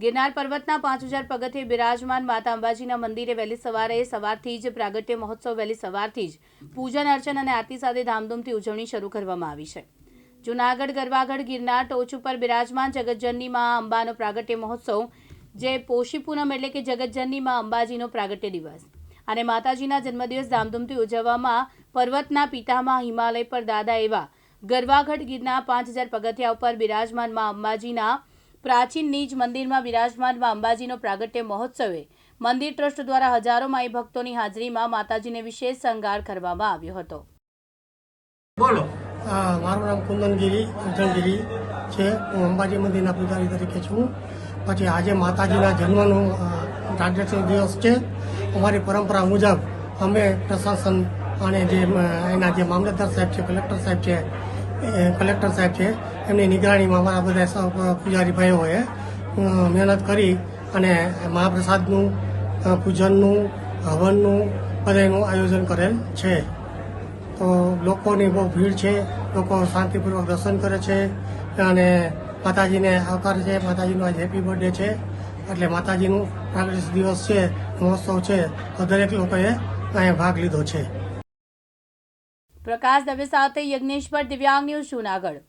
ગિરનાર પર્વતના પાંચ હજાર પગથિયે બિરાજમાન માતા અંબાજીના મંદિરે વહેલી સવારે સવારથી જ પ્રાગટ્ય મહોત્સવ વહેલી સવારથી જ પૂજન, અર્ચન અને આરતી સાથે ધામધૂમથી ઉજવણી શરૂ કરવામાં આવી છે. જૂનાગઢ, ગરવાગઢ, ગિરનાર ટોચ ઉપર બિરાજમાન જગતજનની માં અંબાનો પ્રાગટ્ય મહોત્સવ, જે પોષી પૂનમ એટલે કે જગતજનની માં અંબાજીનો પ્રાગટ્ય દિવસ. અને માતાજીના જન્મદિવસ ધામધૂમથી ઉજવવામાં પર્વતના પિતામાં હિમાલય પર દાદા એવા ગરવાગઢ ગીરના પાંચ હજાર પગથિયા ઉપર બિરાજમાનમાં અંબાજીના પ્રાચીન નીજ મંદિરમાં બિરાજમાનમાં અંબાજીનો પ્રાગટ્ય મહોત્સવે મંદિર ટ્રસ્ટ દ્વારા હજારો માઈ ભક્તોની હાજરીમાં માતાજીને વિશેષ શણગાર કરવામાં આવ્યો હતો. બોલો. મારું નામ કુંદનગીરી અર્જનગીરી છે. હું અંબાજી મંદિરના પૂજારી તરીકે છું. પછી આજે માતાજીના જન્મનો અ, દિવસ છે. અમારી પરંપરા મુજબ અમે પ્રશાસન અને જે એના જે મામલતદાર સાહેબ છે કલેક્ટર સાહેબ છે કલેક્ટર સાહેબ છે, એમની નિગરાણીમાં અમારા બધા પૂજારી ભાઈઓએ મહેનત કરી અને મહાપ્રસાદનું પૂજનનું, હવનનું બધાનું આયોજન કરેલ છે. તો લોકોની બહુ ભીડ છે, લોકો શાંતિપૂર્વક દર્શન કરે છે અને માતાજીને આવકાર છે, માતાજીનો આજે હેપી બર્થડે છે. એટલે માતાજીનું પ્રાગટ્ય દિવસ છે, મહોત્સવ છે, તો દરેક લોકોએ અહીંયા ભાગ લીધો છે. પ્રકાશ દવે સાથે યજ્ઞેશ્વર દિવ્યાંગ ન્યૂઝ જૂનાગઢ.